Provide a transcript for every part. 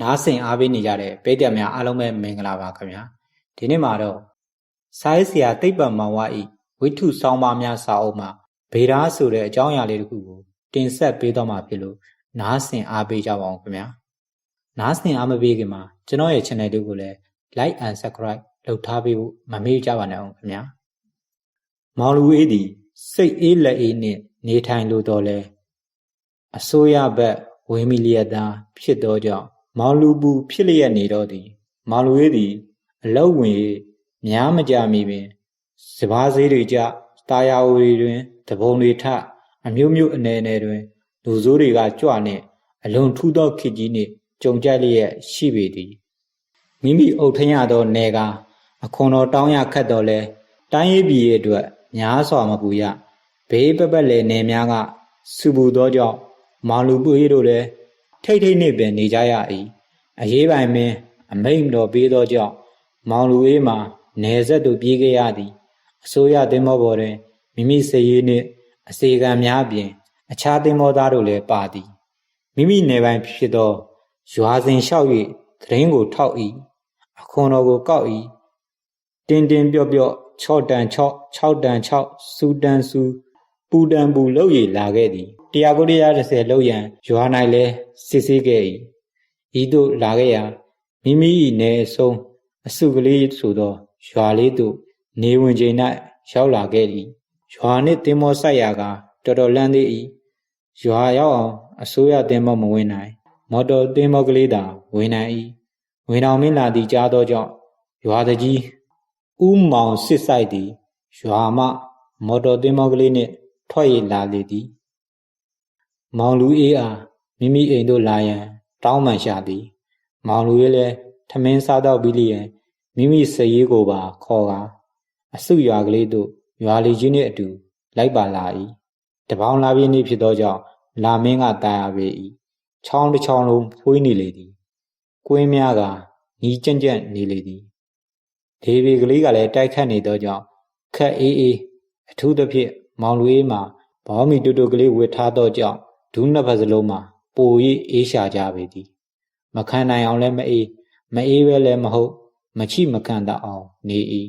နားဆင်အားပေးနေကြတဲ့ပိတ်သက်များအားလုံးပဲမင်္ဂလာပါခင်ဗျာဒီနေ့မှာတော့စာရေးဆရာတိတ်ပံမောင်ဝဤဝိထုဆောင်းပါးများစာအုပ်မှာဗေဒာဆိုတဲ့အကြောင်းအရာလေးတစ်ခုကိုတင်ဆက်ပေးတော့မှာဖြစ်လို့နားဆင်အားပေးကြပါအောင်ခင်ဗျာနားဆင်အားမပေးခင်မှာကျွန်တော်ရဲ့ channel လေးကိုလည်း like and subscribe လုပ်ထားပေးဖို့မမေ့ကြပါနဲ့အောင်ခင်ဗျာမောင်လူအေးသည်စိတ်အေးလက်အေးနှင့်နေထိုင်လိုတော်လဲအစိုးရဘက်ဝေမီလျက်သားဖြစ်သောကြောင့် မောင်လူပူဖြစ်လျက်နေတော့သည်မောင်လူရေးသည် အလောက်ဝင်၍များမကြမီပင်စပားသေးတွေကြတာယာဝီတွင်တပုံတွေထအမျိုးမျိုးအနေနဲ့တွင်လူဆိုးတွေကကြွနှင့်အလွန်ထူးသောခေကြီးနှင့်ကြုံကြိုက်လျက်ရှိပေသည်မိမိအုပ်ထင်းရသောနေကအခွန်တော်တောင်းရခတ်တော်လဲတိုင်းရေးပြည်ရဲ့အတွက်များစွာမပူရဘေးပပက်လေနေများကစူပူသောကြောင့်မောင်လူပွေးတို့လည်း ထိတ်ထိတ်နှင့်ပင်နေကြရ၏အရေးပိုင်မင်းအမိန်တော်ပေးသောကြောင့်မောင်လူအေးမှာနေဆက်သို့ပြေးခဲ့ရသည်အစိုးရသင်္ဘောပေါ်တွင်မိမိစည်ရည်နှင့်အစေခံများပြင်အခြားသင်္ဘောသားတို့လည်းပါသည်မိမိနေပိုင်ဖြစ်သောရွာစဉ်လျှောက်၍သတင်းကိုထောက်၏အခွန်တော်ကိုကောက်၏တင်းတင်းပြော့ပြော့6တန်6 6တန်6စူတန်စူပူတန်ပူလှုပ်ရည်လာခဲ့သည် တရားကိုတရား30လှုပ်ရန်ရွာ၌လဲစစ်ဆေးခဲ့၏ဤသို့လာခဲ့ရာမိမိ၏နေအဆုံးအစုကလေးဆိုသောရွာလေးသို့နေဝင်ချိန်၌ရောက်လာခဲ့၏ရွာနှင့်တင်မောဆိုင်ရာကတော်တော်လန်းသေး၏ရွာရောက်အောင်အစိုးရတင်မောမဝင်နိုင် မော်တော်တင်မောကလေးသာဝင်နိုင်၏ဝင်တော်မင်းလာသည်ကြားသောကြောင့်ရွာတကြီးဥမောင်စစ်ဆိုင်သည်ရွာမှမော်တော်တင်မောကလေးနှင့်ထွက်ရလာလေသည် မောင်လူအေးအားမိမိအိမ်သို့လာရန် တောင်းပန်ရှာသည်မောင်လူအေးလည်းထမင်းစားတော့ပြီးလျင်မိမိစရေးကိုပါခေါ်ကာအစုရွာကလေးသို့ရွာလီကြီးနှင့်အတူ လိုက်ပါလာ၏တပေါင်းလာပြင်းနေ့ဖြစ်သောကြောင့်လာမင်းကတာယာပေ၏ချောင်းတစ်ချောင်းလုံးဖွေးနေလေသည်ကွင်းများကညီကြံ့ကြံ့နေလေသည်ဒေဗီကလေးကလည်းတိုက်ခတ်နေသောကြောင့်ခက်အေးအေးအထူးသဖြင့်မောင်လူအေးမှာဘောမီတူတူကလေးဝစ်ထားသောကြောင့် ဒူးနှစ်ဖက်စလုံးမှာပို၍အေးရှာကြပေသည်မခံနိုင်အောင်လည်းမအေးမအေးပဲလည်းမဟုတ် မချိမခံတတ်အောင်နေ၏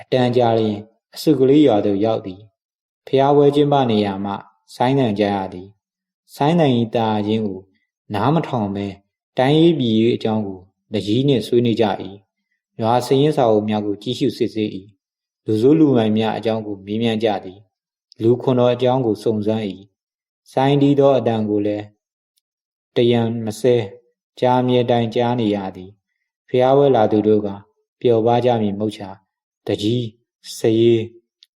အတန်ကြာရင်အစုကလေးရွာသို့ရောက်သည်ဖျားပွဲချင်းပနေရာမှဆိုင်းတန်ကြရသည်ဆိုင်းတန်ဤတာချင်းကိုနားမထောင်ပဲတိုင်းရေးပြည်ရေးအကြောင်းကိုတကြီးနှင့်ဆွေးနွေးကြ၏ရွာစရင်စာအုပ်များကိုကြည့်ရှုစစ်ဆေး၏လူစိုးလူမိုင်များအကြောင်းကိုမေးမြန်းကြသည် လူခွန်တော်အကြောင်းကိုစုံစမ်း၏ ဆိုင်းဒီသောအတန်ကိုလည်းတယံမစဲကြားမြေတိုင်ကြားနေရသည်ဖျားဝဲလာသူတို့ကပျော်ပါကြမည်မဟုတ်ချာတကြီးစရေး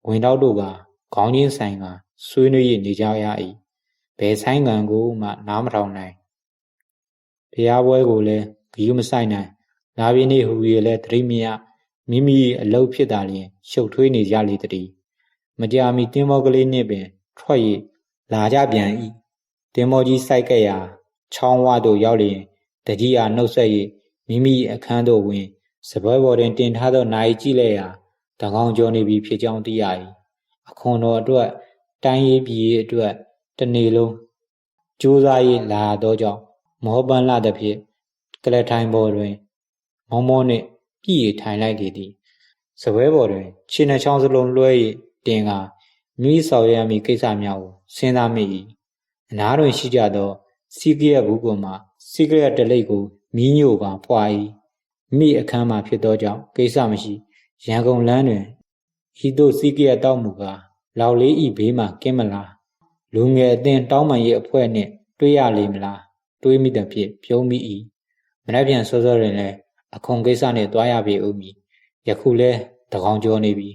ဝင်တော့တို့ကခေါင်းချင်းဆိုင်ကဆွေးနွေးရနေကြရ၏ဘယ်ဆိုင်ငံကိုမှနားမထောင်နိုင်ဖျားပွဲကိုလည်းဂီးမဆိုင်နိုင်လာပြင်းနေဟူ၍လည်းသတိမရမိမိအလုတ်ဖြစ်တာလျင်ရှုပ်ထွေးနေကြလေတည်းမကြာမီတင်းမောကလေးနှင့်ပင်ထွက်၍ လာကြပြန်၏တင်မောကြီးစိုက်ကဲ့ရာချောင်းဝသို့ရောက်လျင်တကြီးအားနှုတ်ဆက်၍မိမိအခန်းသို့ဝင်စပွဲပေါ်တွင်တင်ထားသောနိုင်ကြည့်လဲရာတကောင်ကျော်နေပြီဖြစ်ကြောင်းသိရ၏အခွန်တော်အတွက်တိုင်းရေးပြည်ရေးအတွက်တနေ့လုံးကြိုးစား၍လာသောကြောင့်မောပန်းလာသည်ဖြင့်ကလထိုင်ပေါ်တွင် မောမောနှင့်ပြည်ရထိုင်လိုက်လေသည်စပွဲပေါ်တွင်ခြေနှချောင်းစလုံးလွှဲ၍တင်ကာ မိဆောင်ရမည့်ကိစ္စများကိုစဉ်းစားမိ၏အနားတွင်ရှိကြသောစီကရက်ဘူးကွန်မှစီကရက်တလိပ်ကိုမီးညိုပါဖွာ၏မိအခန်းမှာဖြစ်သောကြောင့်ကိစ္စမရှိရန်ကုန်လမ်းတွင်ဤသို့စီကရက်တောက်မူကားလောက်လေးဤဘေးမှကင်းမလားလူငယ်အသင်တောင်းပန်ရေးအဖွဲ့နှင့်တွေ့ရလိမ့်မလားတွေးမိသည်ဖြင့်ပြုံးမိ၏မနှက်ပြန်စောစောတွင်လည်းအခွန်ကိစ္စနှင့်တွားရပေဦးမည်ယခုလဲတကောင်ကျော်နေပြီ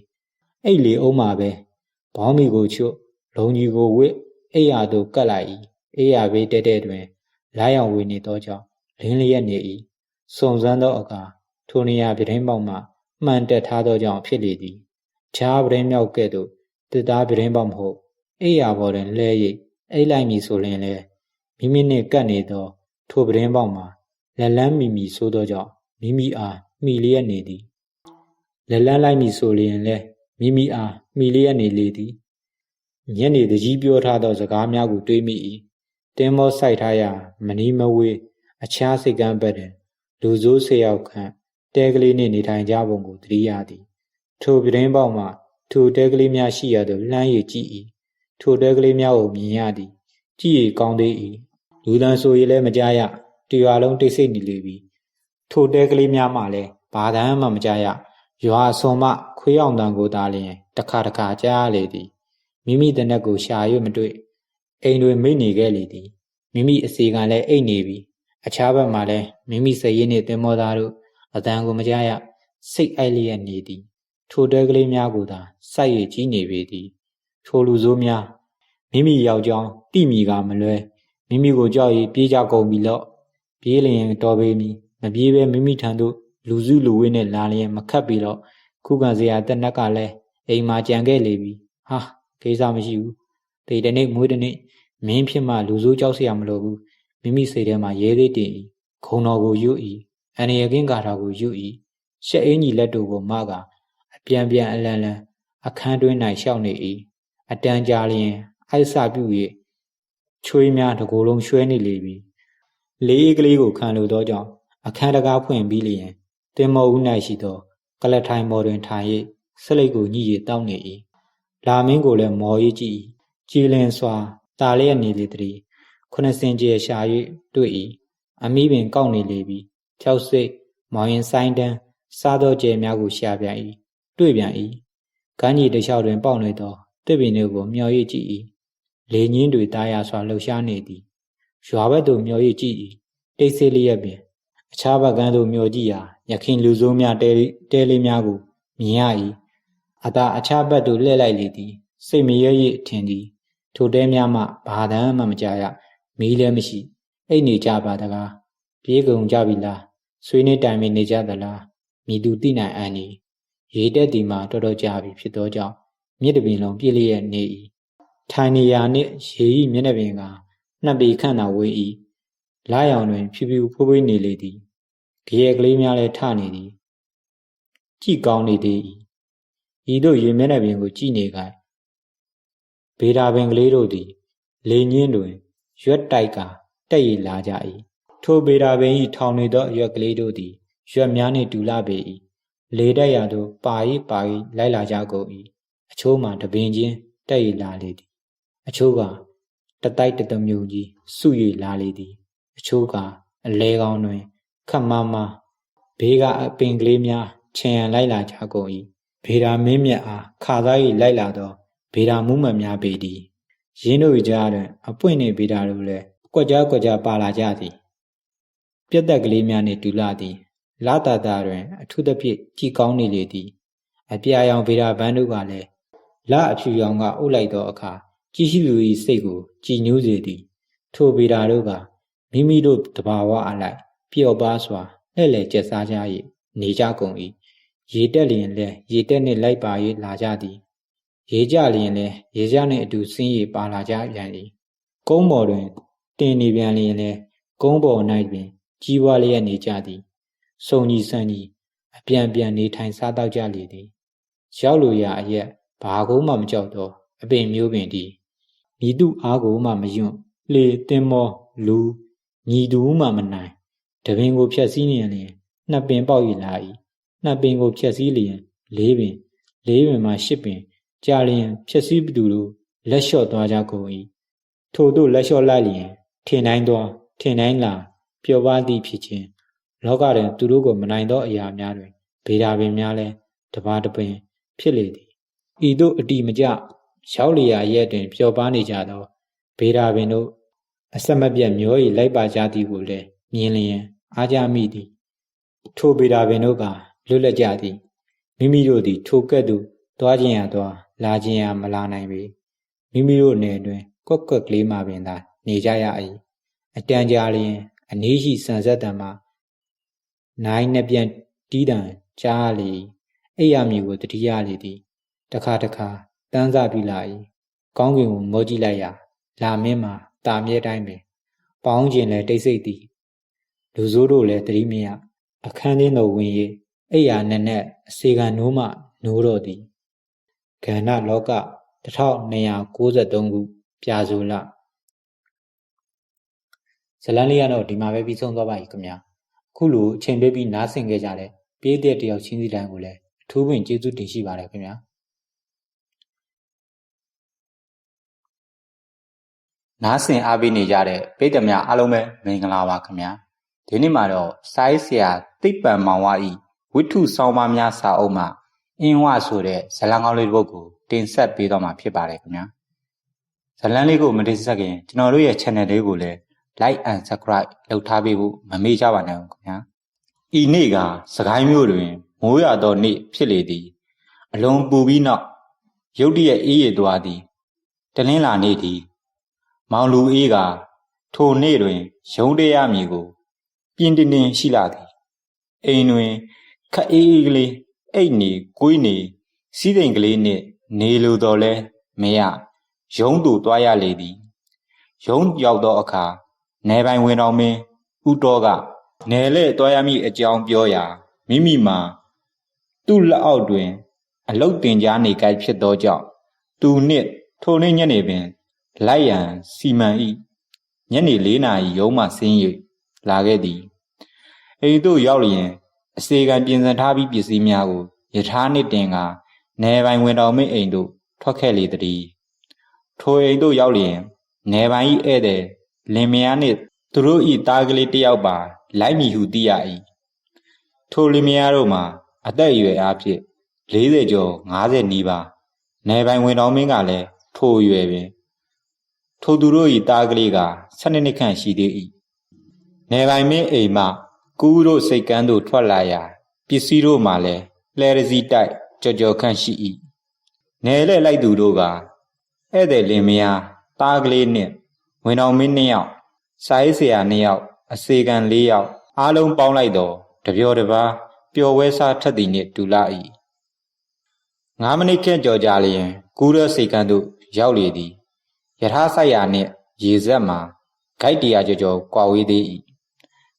အိတ်လေအောင်မှာပဲ ဘောင်းမီကိုချွတ်လုံကြီးကိုဝစ်အိယာသို့ကတ်လိုက်၏အိယာဘေးတဲတဲတွင်လားရောင်ဝေနေသောကြောင့်လင်းလျက်နေ၏စုံစမ်းသောအခါထိုနေရာပြတင်းပေါက်မှမှန်တက်ထားသောကြောင့်ဖြစ်လေသည်ခြားပြတင်းမြောက်ကဲ့သို့တစ်သားပြတင်းပေါက်မဟုတ်အိယာပေါ်တွင်လဲ၍အိတ်လိုက်မည်ဆိုရင်လည်းမိမိနှင့်ကပ်နေသော ထိုပြတင်းပေါက်မှာလက်လန်းမိမိဆိုသောကြောင့်မိမိအားမိလျက်နေသည်လက်လန်းလိုက်မည်ဆိုလျင်လည်း မိမိအားမိလျက်နေလေသည်ညနေတကြီးပြောထားသောစကားများကိုတွေးမိ၏တင်းမောဆိုင်ထားရာမနီးမဝေးအခြားစိတ်ကမ်းဘက်တွင်လူဆိုးဆေးရောက်ခန့်တဲကလေးနှင့်နေထိုင်ကြပုံကိုသတိရသည် ထိုပြတင်းပေါက်မှထိုတဲကလေးများရှိရသို့လှမ်း၍ကြည့်၏ထိုတဲကလေးများကိုမြင်ရသည် ကြည့်၍ကောင်းသေး၏လူတန်းဆို၍လည်းမကြားရတရွာလုံးတိတ်ဆိတ်နေလေပြီထိုတဲကလေးများမှလည်းဘာတမ်းမှမကြားရ ရွာဆုံမှခွေးအောင်တန်ကိုသာလျင်တခါတခါကြားရလေသည်မိမိတနက်ကိုရှာ၍မတွေ့အိမ်တွင်မိနေခဲ့လေသည်မိမိအစီကံလည်းအိတ်နေပြီအခြားဘက်မှလည်းမိမိစရင်းနှင့်တင်မောသားတို့အတန်ကိုမကြားရစိတ်အိုက်လျက်နေသည် ထိုတဲကလေးများကိုသာစိုက်ရကြီးနေပေသည်ထိုလူဆိုးများမိမိယောက်ျောင်းတိမိကမလွဲမိမိကိုကြောက်၍ပြေးကြကုန်ပြီလော့ပြေးလျင်တော်ပေမီမပြေးပဲမိမိထံသို့ လူစုလူဝေးနဲ့လာလျင်မခတ်ပြီးတော့ခုခံစရာတက်နက်ကလည်းအိမ်မှာကြံခဲ့လေပြီဟာကိစ္စမရှိဘူးဒီတနေ့မွေးတနေ့မင်းဖြစ်မှလူစိုးကြောက်စရာမလိုဘူးမိမိစိတ်ထဲမှာရဲသေးတည်ဤခုံတော်ကိုယွဤအန္တရာယ်ကင်းကာတာကိုယွဤရှက်အင်းကြီးလက်တို့ကိုမကအပြန်ပြန်အလန်လန်အခန်းတွင်း၌ရှောက်နေ၏အတန်ကြာလျင်အိုက်ဆပြု၍ချွေးများတကိုယ်လုံးရွှဲနေလေပြီလေးကလေးကိုခံလိုသောကြောင့်အခန်းတကားဖွင့်ပြီးလျင် တင်မော်ဦး၌ရှိသောကလထိုင်မော်တွင်ထိုင်၍ဆလိတ်ကိုညှိ၍တောင်းနေ၏လာမင်းကိုလည်းမော်၍ကြည့်၏ကြည်လင်စွာတာလျက်နေလေသည်ခုနှစ်စင်ကျဲရှာ၍တွေ့၏အမိပင်ကောက်နေလေပြီဖြောက်စိတ်မောင်ရင်ဆိုင်တန်းစားသောကျဲများကိုရှာပြန်၏တွေ့ပြန်၏ကမ်းကြီးတစ်လျှောက်တွင်ပေါက်နေသောတစ်ပင်တွေကိုမျော၍ကြည့်၏လေညင်းတွေတားရစွာလှုပ်ရှားနေသည်ရွာဘက်သို့မျော၍ကြည့်၏တိတ်ဆိတ်လျက်ပင် အခြားဘက်ကန်းသို့မျောကြည့်ရာရခင်လူဆိုးများတဲတဲလေးများကိုမြင်ရ၏အသာအခြားဘက်သို့လှည့်လိုက်လေသည်စိတ်မရဲ၍ထင်သည်ထိုတဲများမှဘာတမ်းမှမကြရမီးလည်းမရှိအိတ်နေကြပါတကားပြေးကုန်ကြပြီလားဆွေးနေတိုင်မနေကြသလားမိသူတိနိုင်အန်ဤရေတက်ဒီမှာတော်တော်ကြာပြီဖြစ်သောကြောင့်မြစ်တပင်လုံးပြည့်လျက်နေ၏ထိုင်နေရာနှင့်ရေဤမျက်နှာပြင်ကနှစ်ပေခန့်သာဝေး၏ လာရောင်တွင် ဖြူဖြူဖွေးဖွေးနေလေသည်ကြရဲကလေးများလည်းထနေသည်ကြည့်ကောင်းနေသေး၏ဤသို့ရေမျက်နှာပြင်ကိုကြည့်နေခိုင်ဗေဒာပင်ကလေးတို့သည်လေညင်းတွင်ရွက်တိုက်ကတက်ရလာကြ၏ထိုဗေဒာပင်၏ထောင်နေသောအရွက်ကလေးတို့သည်ရွက်များနှင့်တူလာပေ၏လေတက်ရာသို့ပါ၏ပါ၏လိုက်လာကြကုန်၏အချိုးမှတပင်ချင်းတက်ရလာလေသည်အချိုးကတတိုက်တတမျိုးကြီးစု၍လာလေသည် အချိုးကအလဲကောင်းတွင်ခတ်မမဘေးကအပင်ကလေးများခြံရန်လိုက်လာကြကုန်၏ဗေဒာမင်းမြတ်အားခါသား၏လိုက်လာသောဗေဒာမှုမှန်များပေသည်ရင်းတို့ကြားတွင်အပွင့်နှင့်ဗေဒာတို့လည်းကွက်ကြားကွက်ကြားပါလာကြသည်ပြက်သက်ကလေးများနှင့်တူလာသည်လာတာတာတွင်အထူးသဖြင့်ကြည်ကောင်းနေလေသည်အပြာရောင်ဗေဒာဘန်းတို့ကလည်းလာအဖြူရောင်ကအုပ်လိုက်သောအခါကြည်ရှိလူ၏စိတ်ကိုကြည်ညိုးစေသည် ထိုဗေဒာတို့က မိမိတို့တဘာဝအလိုက်ပျော့ပါစွာလှဲ့လေကျက်စားကြ၏နေကြကုန်၏ရေတက်လျင်လည်းရေတက်နှင့်လိုက်ပါ၍လာကြသည်ရေကြလျင်လည်းရေကြနှင့်အတူဆင်းရပါလာကြပြန်၏ကုန်းပေါ်တွင်တင်နေပြန်လျင်လည်းကုန်းပေါ်၌ပင် ကြီးပွားလျက်နေကြသည်စုံကြီးဆန်းကြီးအပြန်ပြန်နေထိုင်စားတော့ကြလေသည်ရောက်လိုရာအရက်ဘာကုန်းမှမကြောက်တော့အပင်မျိုးပင်သည်ဤသူအားကိုမှမယွန့်လေတင်မောလူ ညီသူမှမနိုင်တပင်ကိုဖြက်စီးနေရင်နှစ်ပင်ပေါက်ရလာ၏နှစ်ပင်ကိုဖြက်စီးလျင်လေးပင်လေးပင်မှရှစ်ပင်ကြာလျင်ဖြက်စီးသူတို့လက်လျှော့သွားကြကုန်၏ထို့သို့လက်လျှော့လိုက်လျင်ထင်တိုင်းသွားထင်တိုင်းလာပျော်ပါသည်ဖြစ်ခြင်းလောကတွင်သူတို့ကိုမနိုင်သောအရာများတွင်ဗေဒာပင်များလည်းတပါးတပင် ဖြစ်လေသည်ဤသို့အတိမကျရောက်လျာရဲ့တွင်ပျော်ပါနေကြသောဗေဒာပင်တို့ အဆက်မပြတ်မျော၏လိုက်ပါကြသည်ကိုလည်းမြင်လျင်အားကြမိသည် ထိုဗေဒာပင်တို့ကလွတ်လပ်ကြသည်မိမိတို့သည် ထိုကဲ့သို့သွားခြင်းရသွားလာခြင်းရမလာနိုင်ပေမိမိတို့နယ်တွင် ကွက်ကွက်ကလေးမှပင်သာ နေကြရ၏အတန်ကြာလျင်အနည်းရှိဆန်ဆက်တံမှာနိုင်နှပြန်တီးတံကြားလေအိယာမြေကိုတတိယလေသည်တခါတခါတန်းစားပြီးလာ၏ကောင်းကင်ကိုမောကြည့်လိုက်ရာလာမင်းမှာ တာမြဲတိုင်းပင်ပေါင်းကျင်လဲတိတ်ဆိတ်သည်လူဆိုးတို့လည်းတတိမယအခန်းင်းတော်ဝင်၍အိယာနဲ့နဲ့အစေခံနိုးမှနိုးတော့သည်ကဏ္ဍလောက1293ခုပြာစုလဇလန်းလေးကတော့ဒီမှာပဲပြီးဆုံးသွားပါပြီခင်ဗျာအခုလိုအချိန်ပေးပြီးနားဆင်ခဲ့ကြတဲ့ပြည်သက်တယောက်ချင်းစီတိုင်းကိုလည်းအထူးပင်ကျေးဇူးတင်ရှိပါတယ်ခင်ဗျာ နားဆင်အားပေးနေကြတဲ့ပြည်သက်များအားလုံးပဲမင်္ဂလာပါခင်ဗျာဒီနေ့မှာတော့စာရေးဆရာသိပ္ပံမောင်ဝဤဝိထုဆောင်းပါးများစာအုပ်မှာအင်းဝဆိုတဲ့ဇလံကောင်းလေးတစ်ပုဒ်ကိုတင်ဆက်ပေးတော့မှာဖြစ်ပါတယ်ခင်ဗျာဇလံလေးကိုမတင်ဆက်ခင်ကျွန်တော်တို့ရဲ့ channel လေးကိုလည်း like and subscribe လုပ်ထားပေးဖို့မမေ့ကြပါနဲ့ခင်ဗျာဤနေ့ကစကိုင်းမြို့တွင်မိုးရသောနေ့ဖြစ်လေသည် အလွန်ပူပြီးနောက်ရုတ်တရက်အေးရသွားသည်တလင်းလာနေ့သည် မောင်လူအေးကထိုနေ့တွင်ရုံးတရမည်ကို ပြင်းတင်းတင်းရှိလာသည်အိမ်တွင်ခက်အေးအေးကလေးအိတ်နေကိုင်းနေစီးစိမ်ကလေးနှင့်နေလိုတော်လဲမရရုံးသူသွားရလေသည်ရုံးရောက်သောအခါနယ်ပိုင်ဝင်တော်မင်းဥတော်ကနယ်လဲသွားရမည့်အကြောင်းပြောရာမိမိမှာသူ့လက်အောက်တွင် အလုတ်တင်ကြားနေကြဖြစ်သောကြောင့်သူနှင့်ထိုနေ့ညနေပင် လိုက်ရန်စီမံ၏ညနေ၄နာရီရုံးမှဆင်း၍လာခဲ့သည်အိမ်သို့ရောက်လျင်အစေခံပြင်ဆင်ထားပြီးပစ္စည်းများကိုယထာနှင့်တင်ကာနယ်ပိုင်ဝင်တော်မင်းအိမ်သို့ထွက်ခဲ့လေသည်ထိုအိမ်သို့ရောက်လျင်နယ်ပိုင်၏ဧည့်သည်လင်မယားနှင့်သူတို့၏သားကလေးတစ်ယောက်ပါ လိုက်မည်ဟုသိရ၏ထိုလင်မယားတို့မှာအသက်အရွယ်အားဖြင့်40ကျော်50နီးပါးနယ်ပိုင်ဝင်တော်မင်းကလည်းထိုအရွယ်ပင် ထိုသူတို့၏သားကလေးက12နှစ်ခန့်ရှိသေး၏နယ်ပိုင်မင်းအိမ်မှကူးတို့စိတ်ကန်းသို့ထွက်လာရာပစ္စည်းတို့မှလည်းလှဲရစီတိုက်ကြော်ကြော်ခန့်ရှိ၏နယ်လဲလိုက်သူတို့ကဧည့်သည်လင်မယားသားကလေးနှင့်ဝင်တော်မင်းနှစ်ယောက်စာရေးဆရာနှစ်ယောက်အစေခံ၄ယောက်အားလုံးပေါင်းလိုက်တော့တပြောတပါပျော်ဝဲစားထက်သည်နှင့်တူလာ၏ငါးမိနစ်ခန့်ကြော်ကြလျင်ကူးရစိတ်ကန်းသို့ရောက်လေသည် ယထာဆိုင်ရာနှင့်ရေဆက်မှာဂိုက်တရာကြော်ကြော်ကွာဝေးသေး၏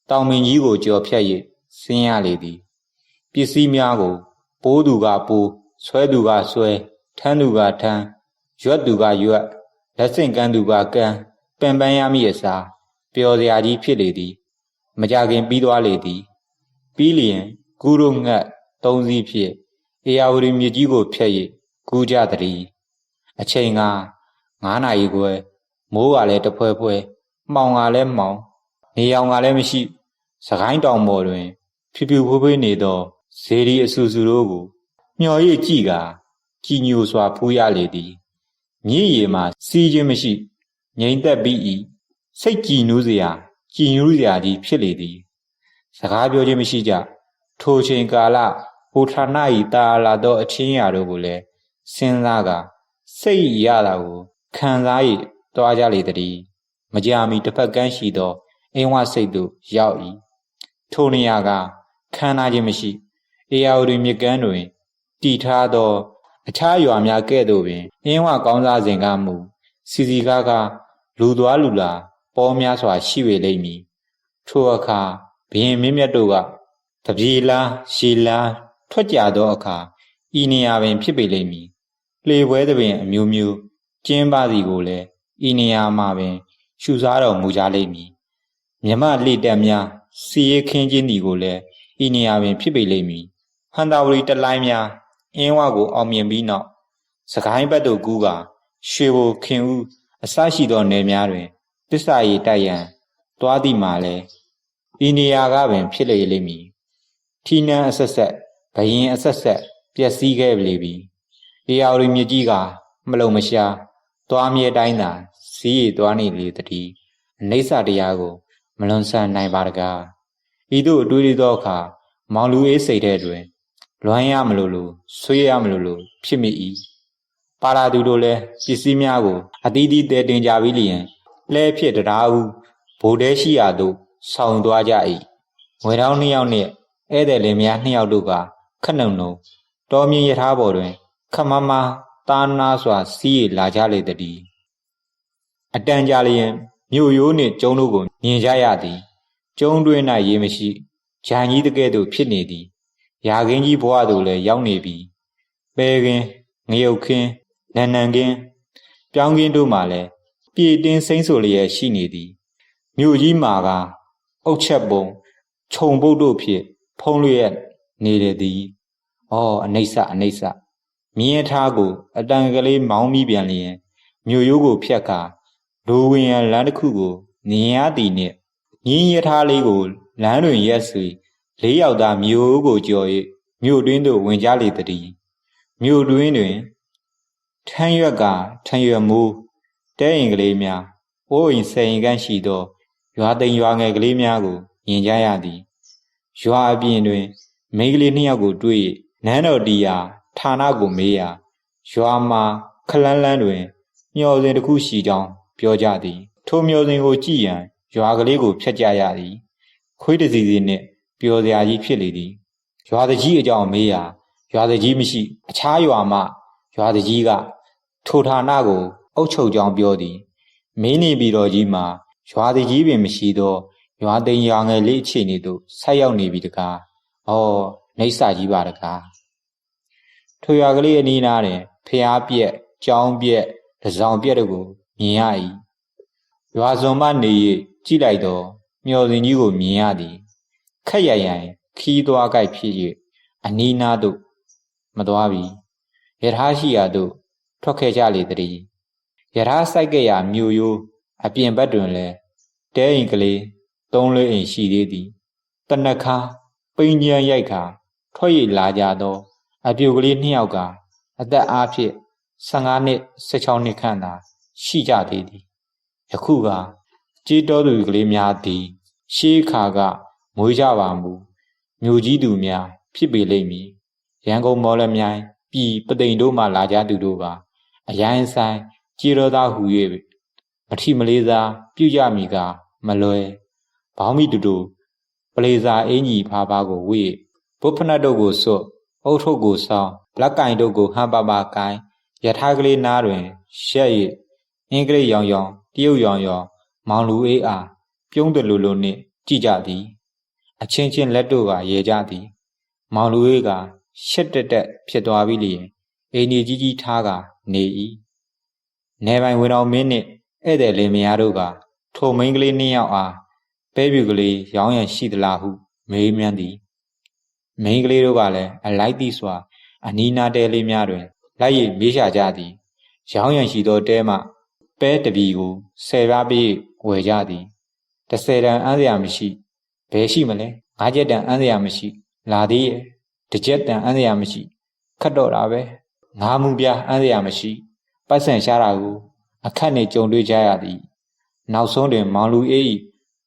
တောင်မင်းကြီးကိုကြော်ဖြတ်၍ဆင်းရလေသည်ပစ္စည်းများကို ပိုးသူကပိုးဆွဲသူကဆွဲထမ်းသူကထမ်းရွက်သူကရွက်လက်ဆင့်ကမ်းသူကကမ်းပင်ပန်းရမည့်အစားပျော်စရာကြီးဖြစ်လေသည် မကြခင်ပြီးသွားလေသည် ပြီးလျင်ကူရုငတ်သုံးစီးဖြင့်အေယာဝတီမြစ်ကြီးကိုဖြတ်၍ကူးကြသည်အချိန်က 9နာရီခွဲမိုးကလည်းတဖွဲဖွဲမှောင်ကလည်းမှောင်နေရောင်ကလည်းမရှိစကိုင်းတောင်ပေါ်တွင် ဖြူဖြူဖွေးဖွေးနေသောဇေဒီအဆူဆူတို့ကိုမျော်ရည်ကြည့်ကကြည်ညိုစွာဖူးရလေသည်မြည်ရည်မှာစီးခြင်းမရှိငြိမ်သက်ပြီး၏စိတ်ကြည်နူးစရာကြည်နူးစရာကြီးဖြစ်လေသည် စကားပြောခြင်းမရှိကြထိုချိန်ကာလဟိုဌာန၏တာလာသောအချင်းရာတို့ကိုလည်းစဉ်းစားကစိတ်ရတာကို ခံစား၍တွားကြလေသည်မကြာမီတစ်ဖက်ကန်းရှိသောအင်းဝစိတ်သို့ရောက်၏ထိုနေရာကခမ်းနားခြင်းမရှိအေယာဝတီမြကန်းတွင်တည်ထားသောအခြားရွာများကဲ့သို့ပင်အင်းဝကောင်းစားစဉ်ကမူစီစီကားကားလူသွားလူလာပေါ်များစွာရှိပေလိမ့်မည်ထိုအခါဘရင်မင်းမြတ်တို့ကတပြေလားရှည်လားထွက်ကြသောအခါဤနေရာပင်ဖြစ်ပေလိမ့်မည်လှေပွဲသပင်အမျိုးမျိုး ကျင်းပါစီကိုလည်းဤနေရာမှာပင် ရှုစားတော်မူကြလိမ့်မည်မြမလေတက်များစီရခင်းခြင်းဒီကိုလည်းဤနေရာပင် ဖြစ်ပေလိမ့်မည်ဟန္တာဝရီတလိုင်းများအင်းဝကိုအောင်မြင်ပြီးနောက်စကိုင်းဘက်သို့ကူးကရွှေဘိုခင်ဦးအစရှိသောနယ်များတွင်ပစ္စယီတိုက်ရန်တွားသည်မှာလဲဤနေရာကပင် ဖြစ်လေလိမ့်မည်ထီနန်းအဆက်ဆက်ဘယင်အဆက်ဆက်ပျက်စီးခဲ့လေပြီအေယာဝတီမြကြီးကမလုံမရှား တွားမြဲတိုင်းသာစီးရတွားနေလေတည်းအိဋ္ဌတရားကို မလွန်ဆန်နိုင်ပါတကားဤသို့အတွေးသောအခါမောင်လူအေးစိတ်ထဲတွင် လွမ်းရမလို့လို့ဆွေးရမလို့လို့ဖြစ်မိ၏ပါလာသူတို့လည်းပစ္စည်းများကိုအသီးသီးတည်တင်ကြပြီးလျင်လဲဖြစ်တရားဟုဗိုလ်တဲရှိရာသို့ဆောင်းသွားကြ၏ငွေတောင်းနှစ်ယောက်နှင့်ဧည့်သည်လင်မယားနှစ်ယောက်တို့ကခက်နှုံနှုံတော်မြင်ရထားပေါ်တွင် ခမမ တာနာစွာစီးရလာကြလေသည်အတန်ကြာလျင်မြို့ရိုးနှင့်ကျုံတို့ကိုမြင်ကြရသည်ကျုံတွင်၌ရေမရှိဂျန်ကြီးတကဲ့သို့ဖြစ်နေသည်ရာခင်းကြီးဘဝသို့လည်းရောက်နေပြီပဲခင်းငရုတ်ခင်းနန်နန်ခင်းပြောင်းခင်းတို့မှလည်းပြေတင်းစိမ့်ဆိုလျက်ရှိနေသည်မြို့ကြီးမှာကအုတ်ချက်ပုံခြုံပုတ်တို့ဖြင့်ဖုံးလျက်နေတယ်သည်။အော်အနိစ္စအနိစ္စ မြင်းရထားကိုအတန်ကလေးမောင်းမိပြန်လျင်မြို့ရိုးကိုဖြတ်ကာလိုဝင်ရန်လမ်းတစ်ခုကိုမြင်ရသည်နှင့်မြင်းရထားလေးကိုလမ်းတွင်ရက်ဆွေလေးယောက်သားမြို့ကိုကြော်၍မြို့တွင်းသို့ဝင်ကြလေသည်။မြို့တွင်းတွင်ထမ်းရွက်ကထမ်းရွက်မိုးတဲအိမ်ကလေးများအိုးအိမ်ဆယ်အိမ်ခန့်ရှိသောရွာသိမ်ရွာငယ်ကလေးများကိုမြင်ကြရသည်ရွာအပြင်တွင်မိန်းကလေးနှစ်ယောက်ကိုတွေ့၍နန်းတော်တီယာ ဌာနကိုမေးရာရွာမှာခလန်းလန်းတွင်မျော်စင်တစ်ခုရှိကြောင်းပြောကြသည် ထိုမျော်စင်ကိုကြည့်ရန်ရွာကလေးကိုဖျက်ကြရသည် ခွေးတစီစီနှင့်ပျော်စရာကြီးဖြစ်လေသည်ရွာတကြီးအကြောင်းမေးရာရွာတကြီးမရှိ အခြားရွာမှရွာတကြီးကထိုဌာနကို အုပ်ချုပ်ကြောင်းပြောသည်မင်းနေပြည်တော်ကြီးမှာရွာတကြီးပင်မရှိသောရွာသိမ်ရွာငယ်လေးအခြေအနေသို့ဆက်ရောက်နေပြီတကား။အော်နှိမ့်စာကြီးပါတကား။ ထိုရွာကလေးအနီးနားတွင်ဖျားပြက်၊ကြောင်းပြက်၊တစောင်ပြက်တို့ကိုမြင်ရ၏။ရွာစုံမှနေ၍ကြည့်လိုက်တော့မျော်စင်ကြီးကိုမြင်ရသည်။ခက်ရရိုင်ခီးသွားကြိုက်ဖြစ်၍အနီးနားသို့မသွားပြီ။ယထာရှိရာသို့ထွက်ခဲ့ကြလေတည်း။ယထာစိုက်ခဲ့ရာမြို့ရိုးအပြင်ဘက်တွင်လည်းတဲအိမ်ကလေးသုံးလေးအိမ်ရှိသေးသည်တနခါပိန်ကြံရိုက်ခါထွက်ရလာကြသော အပြိုကလေးနှစ်ယောက်ကအသက်အားဖြင့်15နှစ်16နှစ်ခန့်သာရှိကြသေးသည်ယခုကကြေးတော်သူကလေးများသည် ရှေးခါကမွေးကြပါမူမြို့ကြီးသူများ ဖြစ်ပေလိမ့်မည်ရန်ကုန်မော်လမြိုင်ပြည်ပသိမ်တို့မှလာကြသူတို့ကအရန်ဆိုင်ကြေတော်သားဟူ၍မထီမလေးစားပြုကြမည်ကမလွယ်ဘောင်းမီတူတူပလေစာအင်ကြီးဖားဖားကိုဝေ့ဘုဖနတ်တို့ကိုစွတ် အုတ်ထုတ်ကိုဆောင်းလက်ကင်တို့ကိုဟန်ပါပါကိုင်းယထာကလေးနားတွင်ရှက်၍အင်္ဂလိပ်ရောင်ရောင်တရုတ်ရောင်ရောင်မောင်လူအေးအားပြုံးတယ်လို့လို့နှင့်ကြည့်ကြသည် အချင်းချင်းလက်တို့ကရေကြသည် မောင်လူအေးကရှက်တက်တက်ဖြစ်သွားပြီလျင်အိမ်ကြီးကြီးထားကနေ၏နေပိုင်ဝေတော်မင်းနှင့်ဧည့်သည်လင်မယားတို့ကထိုမိန်းကလေးနှစ်ယောက်အားပဲပြူကလေးရောင်းရန်ရှိသလားဟုမေးမြန်းသည် မိန်းကလေးတို့ကလည်းအလိုက်သည့်စွာအနီးနားတဲလေးများတွင်လိုက်ရမေးရှာကြသည်ရောင်းရန်ရှိသောတဲမှပဲတပီကိုဆယ်ပါးပေးဝယ်ကြသည်တစ်ဆယ်တန်အန်းစရာမရှိဘယ်ရှိမလဲငါးချက်တန်အန်းစရာမရှိ လာသေးရဲ့တစ်ချက်တန်အန်းစရာမရှိခတ်တော့တာပဲငါးမှုပြအန်းစရာမရှိပတ်စံရှားတာကိုအခက်နဲ့ကြုံတွေ့ကြရသည် နောက်ဆုံးတွင်မောင်လူအေး၏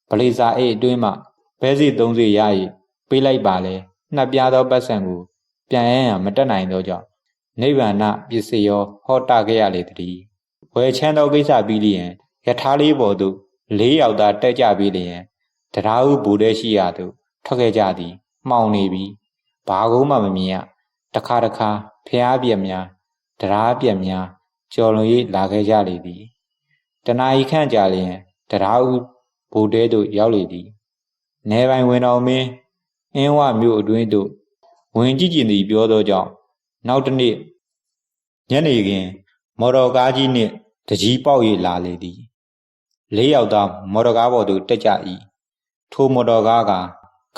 ဗလေစာအိတ်အတွင်းမှဘဲစီသုံးစီရ၏ပေးလိုက်ပါလေ နှစ်ပြားသောပတ်စံကိုပြန်ရန်မတက်နိုင်သောကြောင့်နိဗ္ဗာန်ပစ္စည်းရောဟောတာခဲ့ရလေသည်ဝယ်ချမ်းသောကိစ္စပြီးလျင်ယထာလေးပေါ်သို့လေးယောက်သားတက်ကြပြီးလျင်တရားဥဘူတဲ့ရှိရာသို့ထွက်ခဲ့ကြသည်မှောင်နေပြီဘာကုန်းမှမမြင်ရတခါတခါဖျားပြက်များတရားပြက်များကြော်လွန်၍လာခဲ့ကြလေသည်တနာဤခန့်ကြလျင်တရားဥဘိုတဲသို့ရောက်လေသည်နေပိုင်ဝင်တော်မင်း အင်းဝမြို့အတွင်းသို့ဝင်ကြည့်ကျင်သည်ပြောသောကြောင့်နောက်တစ်နေ့ညနေခင်းမော်တော်ကားကြီးနှင့်တကြီးပေါက်၍လာလေသည်လေးယောက်သားမော်တော်ကားပေါ်သို့တက်ကြ၏ထိုမော်တော်ကားက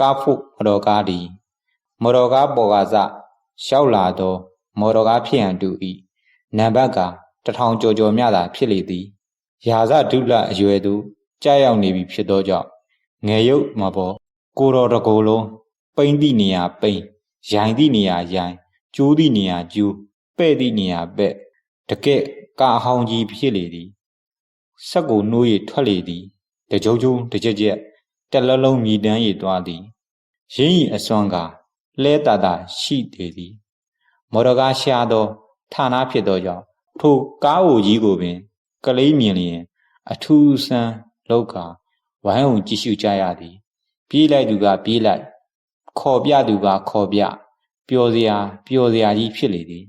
ကားဖို့မော်တော်ကားသည်မော်တော်ကားပေါ်ကစလျှောက်လာသောမော်တော်ကားဖြစ်ရန်တူ၏နံပါတ်ကတထောင်ကျော်ကျော်မြသာဖြစ်လေသည်ရာဇဒုလအရွယ်သို့ကြာရောက်နေပြီဖြစ်သောကြောင့်ငယ်ရုပ်မှာပေါ်ကိုတော်တကိုယ်လုံး ပိမ့်သည့်နေရာပိမ့်ရိုင်သည့်နေရာရိုင်ကျိုးသည့်နေရာကျိုးပဲ့သည့်နေရာပဲ့တကက်ကာဟောင်းကြီးဖြစ်လေသည်ဆက်ကိုနှိုး၍ထွက်လေသည်တကြုံကြုံတကြက်ကြက်တလလုံးမြည်တမ်း၍သွားသည်ရင်းဤအစွမ်းကလဲတာတာရှိသေးသည်မော်ဒကားရှားသောဌာနဖြစ်သောကြောင့်ထိုကားအိုကြီးကိုပင် ကလေးမြင်လျင် အထူးဆန်းလောက်ကဝိုင်းုံကြည့်ရှုကြရသည် ပြေးလိုက်သူကပြေးလိုက် ခေါ်ပြသူကခေါ်ပြပျော်စရာပျော်စရာကြီးဖြစ်လေသည်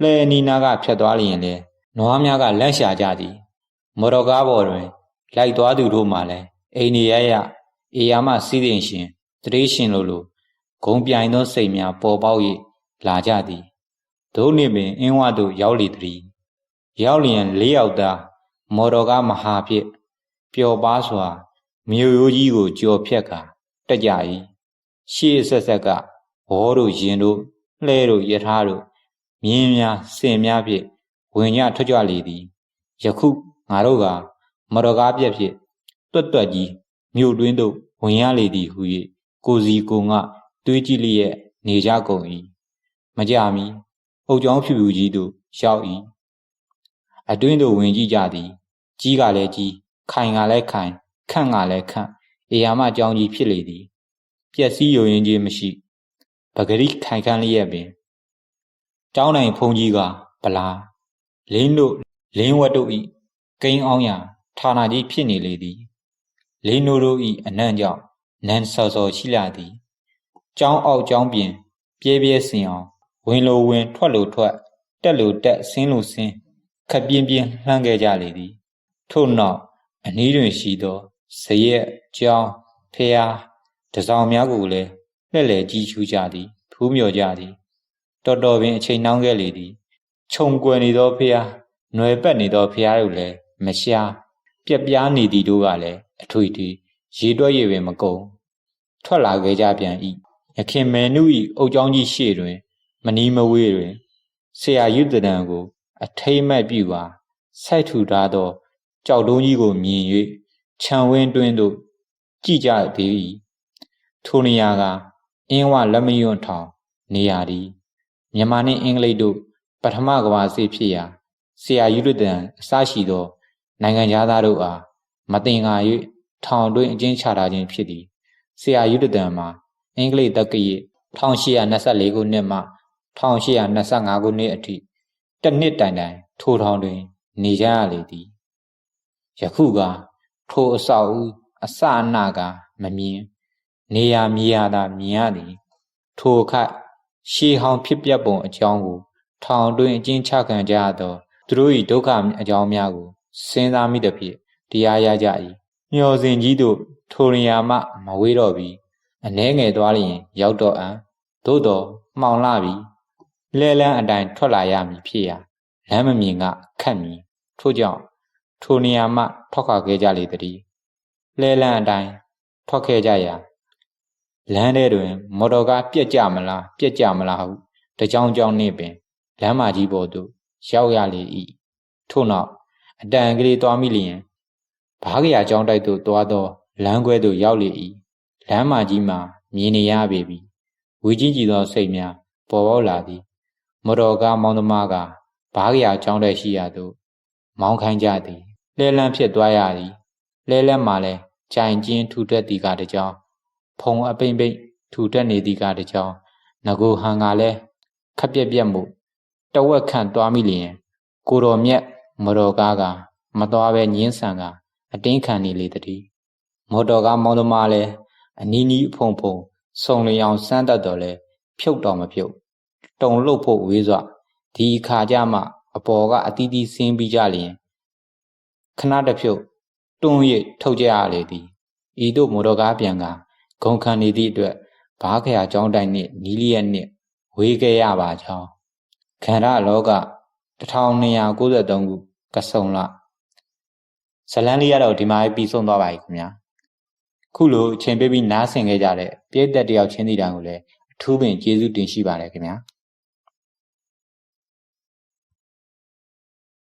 လဲအနီနာကဖြတ်သွားလျင်လေနွားများကလက်ရှာကြသည်မော်တော်ကားပေါ်တွင် လိုက်သွားသူတို့မှလည်းအိန္ဒိယရအေယာမစီးရင်ရှင်တရေရှင်လိုလိုဂုံပြိုင်သောစိတ်များပေါ်ပေါက်၍လာကြသည်ဒုနှင့်ပင်အင်းဝသို့ရောက်လေသည်ရောက်လျင်လေးယောက်သားမော်တော်ကားမဟာဖြစ်ပျော်ပါစွာမြို့ရိုးကြီးကိုကြော်ဖြတ်ကာတက်ကြ၏ ရှေးဆက်ဆက်ကဘောတို့ရင်တို့လှဲတို့ယထာတို့မြင်းများစင်များဖြင့်ဝင်ညထွက်ကြလေသည်ယခုငါတို့ကမတော်ကားပြက်ဖြင့်တွတ်တွတ်ကြီးမြို့တွင်းသို့ဝင်ရလေသည်ဟု၍ကိုစီကိုငါတွေးကြည့်လျက်နေကြကုန်၏မကြမီအုတ်ကြောင်းဖြူဖြူကြီးသို့ရောက်၏အတွင်းသို့ဝင်ကြည့်ကြသည် ကြီးကလည်းကြီးခိုင်ကလည်းခိုင်ခန့်ကလည်းခန့်အေယာမကြောင်းကြီးဖြစ်လေသည် ပျက်စီးယိုယင်းခြင်းမရှိပဂရိခိုင်ခန့်လျက်ပင်ကျောင်းနိုင်ဖုန်ကြီးကဗလာလင်းတို့လင်းဝတ်တို့ဤကိန်းအောင်ရဌာနကြီးဖြစ်နေလေသည်လင်းတို့တို့ဤအနံ့ကြောင့်နန်းစော်စော်ရှိလာသည်ကျောင်းအောက်ကျောင်းပြင်ပြဲပြဲစင်အောင်ဝင်လိုဝင်ထွက်လိုထွက်တက်လိုတက်ဆင်းလိုဆင်းခပ်ပြင်းပြင်းလှမ်းခဲ့ကြလေသည် ထို့နောက်အနည်းတွင်ရှိသောဇရက်ကြောင်းဖျား တစောင်များကိုလည်းလှဲ့လေကြည့်ရှုကြသည်ဖူးမြော်ကြသည်တော်တော်ပင်အချိန်နှောင်းခဲ့လေသည်ခြုံကွယ်နေသောဖျားຫນွယ်ပတ်နေသောဖျားတို့လည်းမရှားပြက်ပြားနေသည်တို့ကလည်းအထွေထွေရေတွက်ရပင်မကုန်ထွက်လာခဲ့ကြပြန်၏ယခင်မဲနု၏အုတ်ကြောင်းကြီးရှေ့တွင် မနီးမဝေးတွင်ဆရာယုတဒံကို အထိမ့်မဲ့ပြုပါစိုက်ထူထားသော ကြောက်တုံးကြီးကိုမြင်၍ခြံဝင်းတွင်သို့ကြည့်ကြသေး၏ ထိုနေရာကအင်းဝလက်မယွန့်ထောင်နေရာသည်မြန်မာနှင့်အင်္ဂလိပ်တို့ပထမကဘာစေဖြစ်ရာဆရာယုဒတန်အစရှိသော နိုင်ငံသားတို့အားမတင်ကာ၍ထောင်တွင်အကျဉ်းချထားခြင်းဖြစ်သည်ဆရာယုဒတန်မှာအင်္ဂလိပ်တက္ကရာ1824ခုနှစ်မှ1825ခုနှစ်အထိတစ်နှစ်တိုင်တိုင်ထိုထောင်တွင် နေကြရလေသည်ယခုကထိုအဆောက်အဦအစအနကမမြင် နေရမြေရသာမြင်ရသည်ထိုအခါရှေးဟောင်းဖြစ်ပျက်ပုံအကြောင်းကို ထောင်တွင်အကျဉ်းချခံကြရသောသူတို့၏ဒုက္ခအကြောင်းများကိုစဉ်းစားမိသည်ဖြင့်တရားရကြ၏မျော်စဉ်ကြီးတို့ထိုနေရာမှမဝေးတော့ပြီအနှဲငယ်သွားလျင် ရောက်တော့အံသို့တော်မှောင်လာပြီလဲလန်းအတိုင်းထွက်လာရမည်ဖြစ်ရာလမ်းမမြင်ကခတ်မည်ထို့ကြောင့်ထိုနေရာမှထွက်ခွာခဲ့ကြလေသည်လဲလန်းအတိုင်းထွက်ခဲ့ကြရာ လမ်းထဲတွင် မော်တော်ကားပြက်ကြမလားပြက်ကြမလားဟုတကြောင်ကြောင်နှင့်ပင်လမ်းမကြီးပေါ်သို့ရောက်ရလေ၏ထို့နောက်အတန်ကလေးသွားမိလျင်ဘားကရာကျောင်းတိုက်သို့သွားသောလမ်းခွဲသို့ရောက်လေ၏လမ်းမကြီးမှာမြင်နေရပေပြီဝီကြီးကြည်သောစိတ်များပေါ်ပေါက်လာသည်မော်တော်ကားမောင်းသမားကဘားကရာကျောင်းတိုက်ရှိရာသို့မောင်းခိုင်းကြသည်လဲလန်းဖြစ်သွားရသည်လဲလန်းမှာလဲကြိုင်ကျင်းထူထက်သည်ကတကြောင် ဖုံအပိမ့်ပိမ့်ထူထက်နေသည်ကတကြောင်ငကိုဟန်ကလည်းခက်ပြက်ပြက်မှုတဝက်ခန့်သွားမိလျင် ကိုတော်မြတ်မော်တော်ကားကမသွားပဲညင်းဆန်ကအတင်းခံနေလေတည်းမော်တော်ကားမောင်းသမားလည်းအနီးနီးဖုံဖုံစုံလျောင်စမ်းတတ်တော်လဲဖြုတ်တော်မဖြုတ်တုံလှုပ်ဖို့ဝေးစွာဒီခါကြမှအပေါ်ကအတီးတီးဆင်းပြီးကြလျင်ခဏတစ်ဖြုတ်တွန်း၍ထုတ်ကြရလေသည်ဤသို့မော်တော်ကားပြန်က ဂုံခံနေသည့်အတွက်ဘားခရာကျောင်းတိုင်နှင့်နီးလျက်နှင့်ဝေးခဲ့ရပါကြောင်းခန္ဓာလောက1293ခုကဆုံလဇလန်းလေးကတော့ဒီမှာပြီးဆုံးသွားပါပြီခင်ဗျာခုလိုအချိန်ပေးပြီးနားဆင်ခဲ့ကြတဲ့ပြည့်သက်တယောက်ချင်းစီတိုင်းကိုလည်းအထူးပင်ကျေးဇူးတင်ရှိပါတယ်ခင်ဗျာ